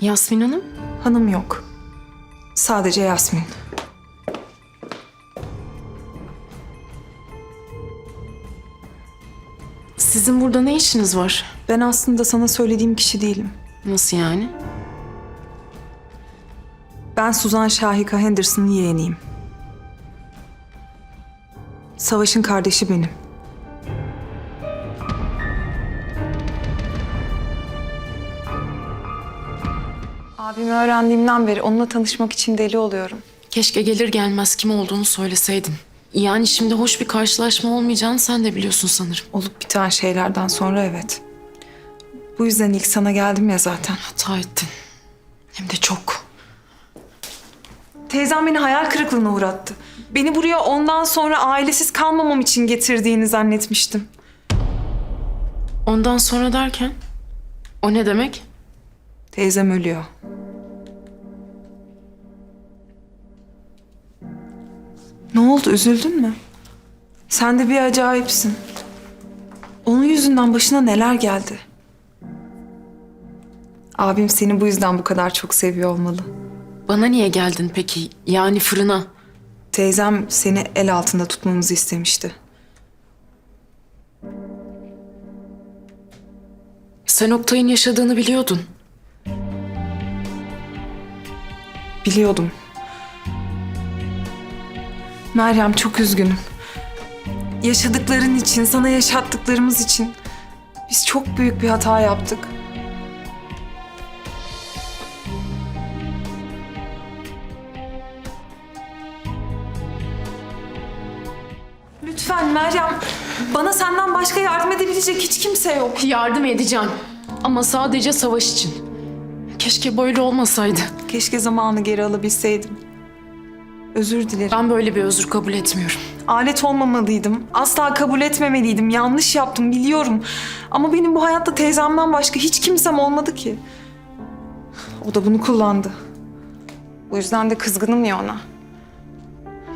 Yasmin Hanım? Hanım yok. Sadece Yasmin. Sizin burada ne işiniz var? Ben aslında sana söylediğim kişi değilim. Nasıl yani? Ben Suzan Şahika Henderson'ın yeğeniyim. Savaş'ın kardeşi benim. Abimi öğrendiğimden beri onunla tanışmak için deli oluyorum. Keşke gelir gelmez kim olduğunu söyleseydin. Yani şimdi hoş bir karşılaşma olmayacağını sen de biliyorsun sanırım. Olup biten şeylerden sonra evet. Bu yüzden ilk sana geldim ya zaten. Hata ettin. Hem de çok. Teyzem beni hayal kırıklığına uğrattı. Beni buraya ondan sonra ailesiz kalmamam için getirdiğini zannetmiştim. Ondan sonra derken? O ne demek? Teyzem ölüyor. Oldu üzüldün mü? Sen de bir acayipsin. Onun yüzünden başına neler geldi? Abim seni bu yüzden bu kadar çok seviyor olmalı. Bana niye geldin peki? Yani fırına. Teyzem seni el altında tutmamızı istemişti. Sen Oktay'ın yaşadığını biliyordun. Biliyordum. Meryem çok üzgünüm. Yaşadıkların için, sana yaşattıklarımız için biz çok büyük bir hata yaptık. Lütfen Meryem, bana senden başka yardım edebilecek hiç kimse yok. Yardım edeceğim. Ama sadece savaş için. Keşke böyle olmasaydı. Keşke zamanı geri alabilseydim. Özür dilerim. Ben böyle bir özür kabul etmiyorum. Alet olmamalıydım. Asla kabul etmemeliydim. Yanlış yaptım biliyorum. Ama benim bu hayatta teyzemden başka hiç kimsem olmadı ki. O da bunu kullandı. Bu yüzden de kızgınım ya ona.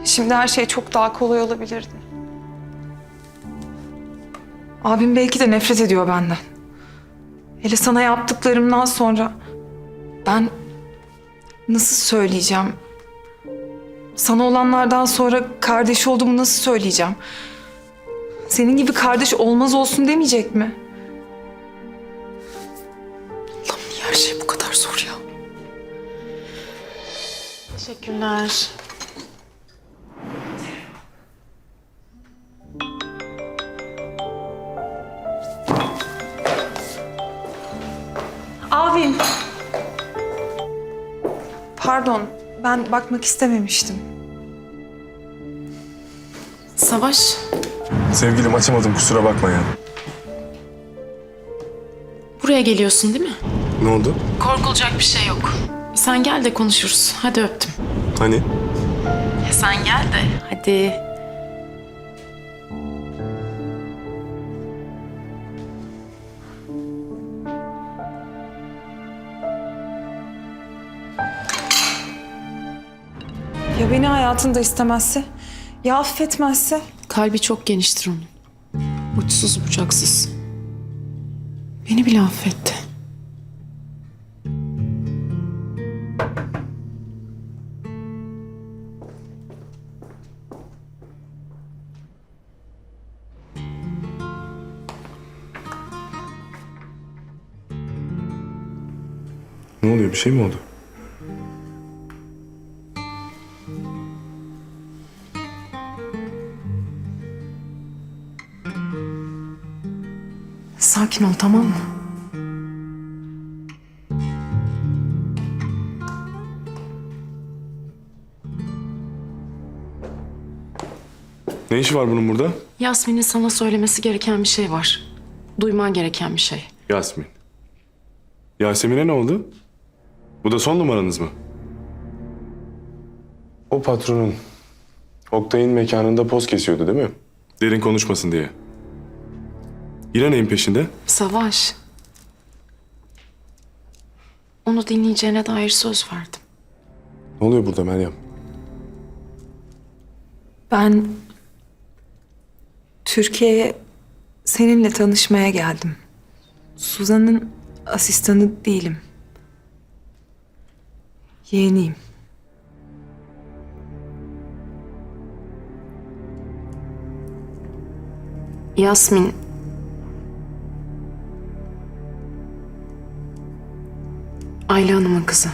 Şimdi her şey çok daha kolay olabilirdi. Abim belki de nefret ediyor benden. Hele sana yaptıklarımdan sonra ben nasıl söyleyeceğim? Sana olanlardan sonra kardeş olduğumu nasıl söyleyeceğim? Senin gibi kardeş olmaz olsun demeyecek mi? Allah'ım niye her şey bu kadar zor ya? Teşekkürler. Abim. Pardon, ben bakmak istememiştim. Savaş, Sevgilim açamadım kusura bakma ya. buraya geliyorsun değil mi? Ne oldu? Korkulacak bir şey yok. Sen gel de konuşuruz. Hadi öptüm. Hani? E sen gel de. Hadi. Ya beni hayatında istemezse? Ya affetmezse? Kalbi çok geniştir onun. Uçsuz bucaksız. Beni bile affetti. Ne oluyor bir şey mi oldu? Sakin ol tamam mı? Ne işi var bunun burada? Yasmin'in sana söylemesi gereken bir şey var. Duyman gereken bir şey. Yasmin. Yasemin'e ne oldu? Bu da son numaranız mı? O patronun Oktay'ın mekanında poz kesiyordu değil mi? Derin konuşmasın diye. Yine neyin peşinde? Savaş. Onu dinleyeceğine dair söz verdim. Ne oluyor burada Meryem? Ben Türkiye'ye seninle tanışmaya geldim. Suzan'ın asistanı değilim. Yeğeniyim. Yasmin. Ayla Hanım'ın kızı.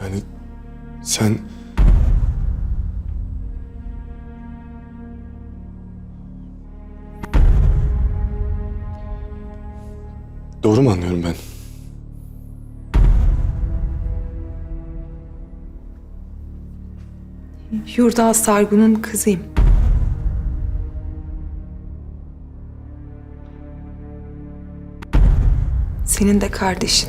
Yani sen... Doğru mu anlıyorum ben? Yurda Sargun'un kızıyım. Senin de kardeşin.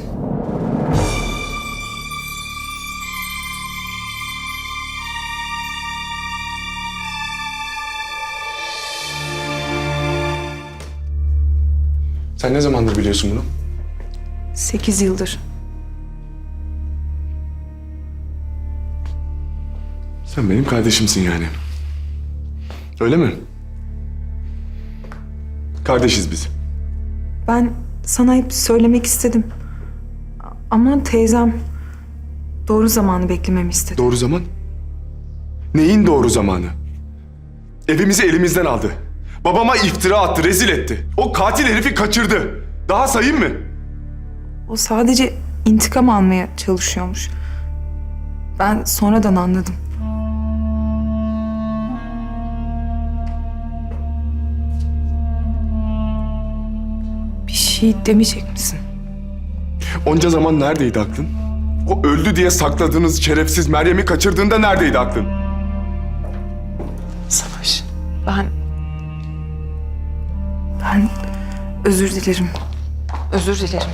Sen ne zamandır biliyorsun bunu? Sekiz yıldır. Sen benim kardeşimsin yani. Öyle mi? Kardeşiz biz. Ben sana hep söylemek istedim. Ama teyzem doğru zamanı beklememi istedi. Doğru zaman? Neyin doğru zamanı? Evimizi elimizden aldı. Babama iftira attı, rezil etti. O katil herifi kaçırdı. Daha sayayım mı? O sadece intikam almaya çalışıyormuş. Ben sonradan anladım. Şey demeyecek misin? Onca zaman neredeydi aklın? O öldü diye sakladığınız şerefsiz Meryem'i kaçırdığında neredeydi aklın? Savaş. Ben... Ben özür dilerim. Özür dilerim.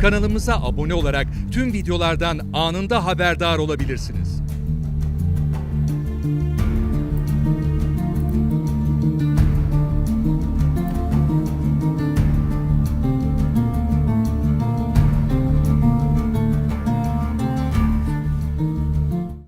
Kanalımıza abone olarak tüm videolardan anında haberdar olabilirsiniz.